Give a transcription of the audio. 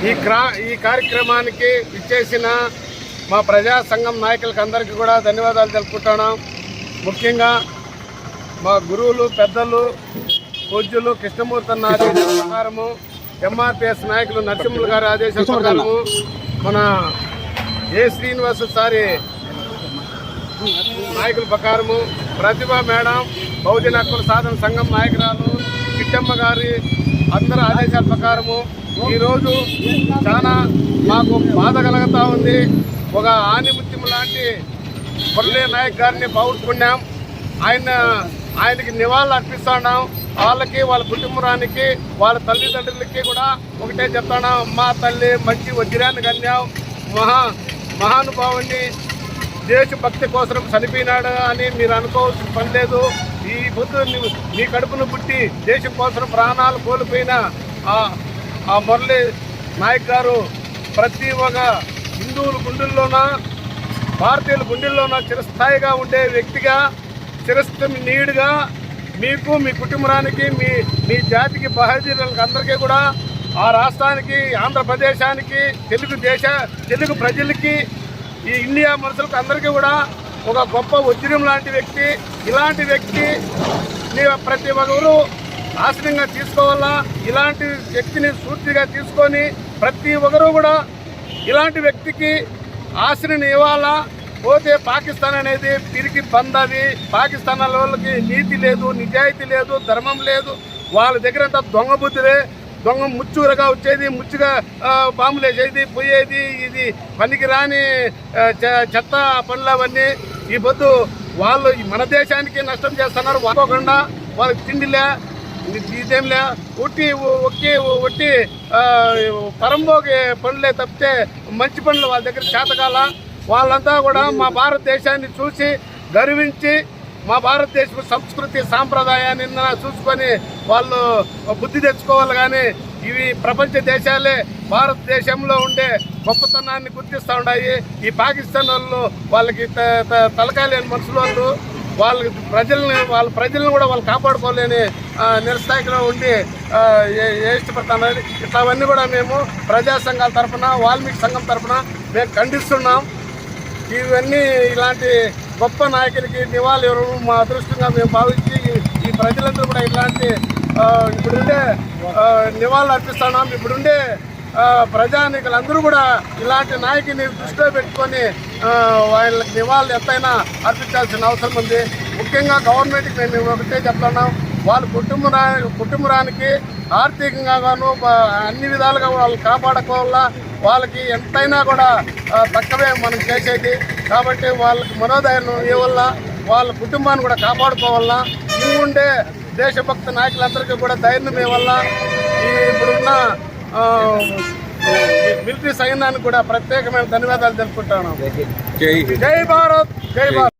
ఈ క్రా ఈ కార్యక్రమానికి ఇచ్చేసిన మా ప్రజా సంఘం నాయకులకు అందరికీ కూడా ధన్యవాదాలు తెలుపుకుంటున్నాం. ముఖ్యంగా మా గురువులు పెద్దలు పూజ్యులు కృష్ణమూర్తి అన్న ఆదేశాల ప్రకారము ఎంఆర్పిఎస్ నాయకులు నరసింహులు గారి ఆదేశాల ప్రకారము మన ఏ శ్రీనివాస సారి నాయకుల ప్రకారము ప్రతిభ మేడం బహుజన హక్కుల సాధన సంఘం నాయకురాలు చిట్టమ్మ గారి అందరి ఆదేశాల ప్రకారము ఈరోజు చాలా మాకు బాధ కలుగుతూ ఉంది. ఒక ఆనిముత్యం లాంటి మురళీ నాయక్ గారిని బాగుట్టుకున్నాం ఆయన ఆయనకి నివాళులు అర్పిస్తున్నాం వాళ్ళకి వాళ్ళ కుటుంబానికి వాళ్ళ తల్లిదండ్రులకి కూడా ఒకటే చెప్తాను. మా తల్లి మంచి వజ్రాన్ని కన్యాం మహా మహానుభావుని దేశభక్తి కోసం చనిపోయినాడు అని మీరు అనుకోవాల్సిన పని లేదు. ఈ బుద్ధు నీ- నీ కడుపును పుట్టి దేశం కోసం ప్రాణాలు కోల్పోయిన ఆ- మురళి నాయక్ గారు ప్రతి ఒక్క హిందువుల గుండెల్లోన భారతీయుల గుండెల్లోన చిరస్థాయిగా ఉండే వ్యక్తిగా చిరస్థ నీడుగా మీకు మీ కుటుంబానికి మీ మీ జాతికి బహజీలకు అందరికీ కూడా ఆ రాష్ట్రానికి ఆంధ్రప్రదేశానికి తెలుగు దేశ తెలుగు ప్రజలకి ఈ ఇండియా మనుషులకు అందరికీ కూడా ఒక గొప్ప ఉద్యమం లాంటి వ్యక్తి ఇలాంటి వ్యక్తి ప్రతి ఒక్కరు ఆశ్రయంగా తీసుకోవాలా? ఇలాంటి వ్యక్తిని సూర్తిగా తీసుకొని ప్రతి ఒక్కరూ కూడా ఇలాంటి వ్యక్తికి ఆశ్రయం ఇవ్వాలా? పోతే పాకిస్తాన్ అనేది తిరిగి బంద్ అది పాకిస్తాన్ వాళ్ళకి నీతి లేదు నిజాయితీ లేదు ధర్మం లేదు. వాళ్ళ దగ్గర అంతా దొంగ బుద్ధిలే దొంగ ముచ్చురగా వచ్చేది ముచ్చుగా బాంబులు వేసేది పోయేది ఇది పనికి రాని చె- చెత్త పనులు అవన్నీ ఈ పొద్దు వాళ్ళు మన దేశానికి నష్టం చేస్తున్నారు. వాడుకోకుండా వాళ్ళకి తిండిలే ఇదేంలే ఒట్టి ఒట్టి ఒట్టి పరంబోగి పనులే తప్పితే మంచి పనులు వాళ్ళ దగ్గర చేతకాల వాళ్ళంతా కూడా మా భారతదేశాన్ని చూసి గర్వించి మా భారతదేశం సంస్కృతి సాంప్రదాయాన్ని చూసుకొని వాళ్ళు బుద్ధి తెచ్చుకోవాలి కానీ ఇవి ప్రపంచ దేశాలే భారతదేశంలో ఉండే గొప్పతనాన్ని గుర్తిస్తూ ఉన్నాయి. ఈ పాకిస్తాన్ వాళ్ళు వాళ్ళకి త- త- మనుషులు వాళ్ళు వాళ్ళు ప్రజల్ని వాళ్ళ ప్రజలను కూడా వాళ్ళు కాపాడుకోలేని ఆ, నిరస్థాయిలో ఉండి ఆ, ఇట్లావన్నీ కూడా మేము ప్రజా సంఘాల తరఫున వాల్మీకి సంఘం తరఫున మేము ఖండిస్తున్నాం. ఇవన్నీ ఇలాంటి గొప్ప నాయకులకి నివాళులు మా అదృష్టంగా మేము భావించి ఈ- ప్రజలందరూ కూడా ఇలాంటి ఇప్పుడుండే నివాళులు అర్పిస్తున్నాం. ఇప్పుడుండే ప్రజానికులందరూ కూడా ఇలాంటి నాయకుని దృష్టిలో పెట్టుకొని ఆ, వాళ్ళకి నివాళులు ఎంతైనా అర్పించాల్సిన అవసరం ఉంది. ముఖ్యంగా గవర్నమెంట్కి మేము ఒకటే చెప్తున్నాం. వాళ్ళ కుటుంబ కుటుంబానికి ఆర్థికంగాను అన్ని విధాలుగా వాళ్ళు కాపాడుకోవాలా. వాళ్ళకి ఎంతైనా కూడా తక్కువే మనం చేసేది. కాబట్టి వాళ్ళకి మనోధైర్యం ఇవ్వాల. వాళ్ళ కుటుంబాన్ని కూడా కాపాడుకోవాలా. ఈ ఉండే దేశభక్త నాయకులందరికీ కూడా ధైర్యం ఇవ్వాల. ఈ ఇప్పుడున్న మిలిటరీ సైన్యానికి కూడా ప్రత్యేకమైన ధన్యవాదాలు తెలుపుకుంటాను జై భారత్ జై భారత్.